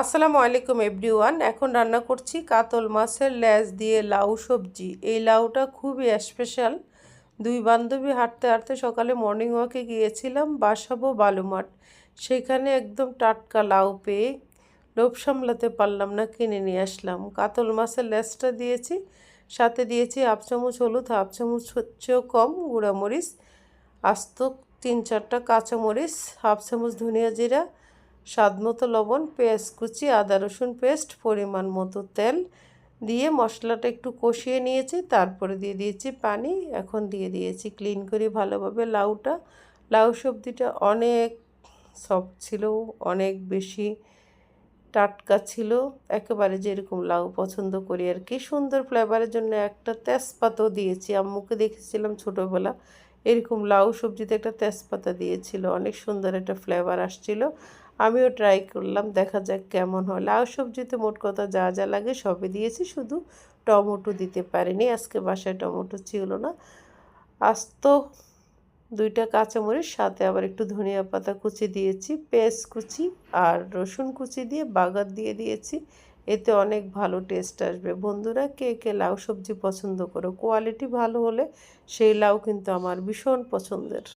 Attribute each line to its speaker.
Speaker 1: আসসালামু আলাইকুম, এভরিওয়ান। এখন রান্না করছি কাতল মাছের ল্যাজ দিয়ে লাউ সবজি। এই লাউটা খুবই স্পেশাল দুই বান্ধবী হাঁটতে হাঁটতে সকালে মর্নিং ওয়াকে গিয়েছিলাম, বাসাবো বালুমাঠ। সেখানে একদম টাটকা লাউ পেয়ে লোভ সামলাতে পারলাম না, কিনে নিয়ে আসলাম। কাতল মাছের ল্যাজটা দিয়েছি, সাথে দিয়েছি হাফ চামচ হলুদ, হাফ চামচ হচ্ছেও কম গুঁড়ামরিচ, আস্ত তিন চারটা কাঁচামরিচ, হাফ চামচ ধনিয়া জিরা স্বাদ মতো লবণ, পেঁয়াজ কুচি, আদা রসুন পেস্ট, পরিমাণ মতো তেল দিয়ে মশলাটা একটু কষিয়ে নিয়েছি। তারপরে দিয়ে দিয়েছি পানি। এখন দিয়ে দিয়েছি ক্লিন করে ভালোভাবে লাউটা। লাউ সবজিটা অনেক সফট ছিল, অনেক বেশি টাটকা ছিল। একেবারে যেরকম লাউ পছন্দ করি আর কি। সুন্দর ফ্লেভারের জন্য একটা তেজপাতাও দিয়েছি। আম্মুকে দেখেছিলাম ছোটোবেলা। এরকম লাউ সবজিতে একটা তেজপাতা দিয়েছিল, অনেক সুন্দর একটা ফ্লেভার আসছিল। আমিও ট্রাই করলাম, দেখা যাক কেমন হয়। লাউ সবজিতে মোট কথা যা যা লাগে সবই দিয়েছি, শুধু টমেটো দিতে পারিনি, আজকে বাসায় টমেটো ছিল না। আস্ত দুইটা কাঁচামরিচ, সাথে আবার একটু ধনিয়া পাতা কুচি দিয়েছি, পেঁয়াজ কুচি আর রসুন কুচি দিয়ে বাগার দিয়ে দিয়েছি। এতে অনেক ভালো টেস্ট আসবে। বন্ধুরা, কে কে লাউ সবজি পছন্দ করো? কোয়ালিটি ভালো হলে সেই লাউ কিন্তু আমার ভীষণ পছন্দের।